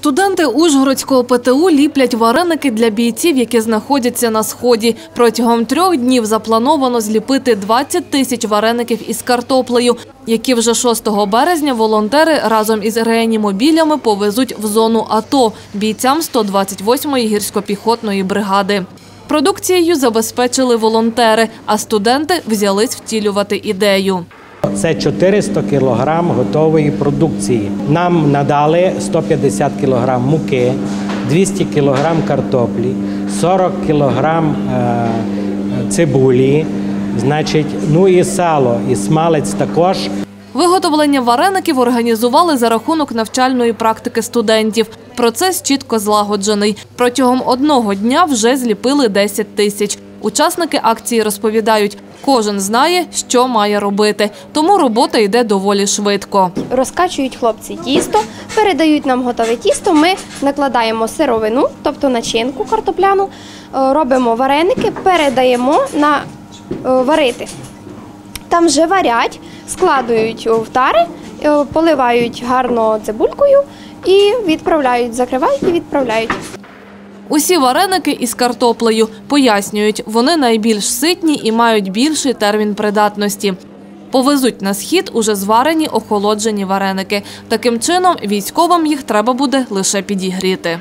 Студенти Ужгородського ПТУ ліплять вареники для бійців, які знаходяться на сході. Протягом трьох днів заплановано зліпити 20 тисяч вареників із картоплею, які вже 6 березня волонтери разом із реанімобілями повезуть в зону АТО бійцям 128-ї гірсько-піхотної бригади. Продукцією забезпечили волонтери, а студенти взялись втілювати ідею. Це 400 кг готової продукції. Нам надали 150 кг муки, 200 кг картоплі, 40 кг е, цибулі, значить, ну і сало, і смалець також. Виготовлення вареників організували за рахунок навчальної практики студентів. Процес чітко злагоджений. Протягом одного дня вже зліпили 10 тисяч. Учасники акції розповідають, кожен знає, що має робити, тому робота йде доволі швидко. Розкачують хлопці тісто, передають нам готове тісто. Ми накладаємо сировину, тобто начинку картопляну, е, робимо вареники, передаємо на е, варити. Там вже варять, складують в тари, е, поливають гарно цибулькою і відправляють, закривають і відправляють. Усі вареники із картоплею пояснюють, вони найбільш ситні і мають більший термін придатності. Повезуть на схід уже зварені охолоджені вареники. Таким чином, військовим їх треба буде лише підігріти.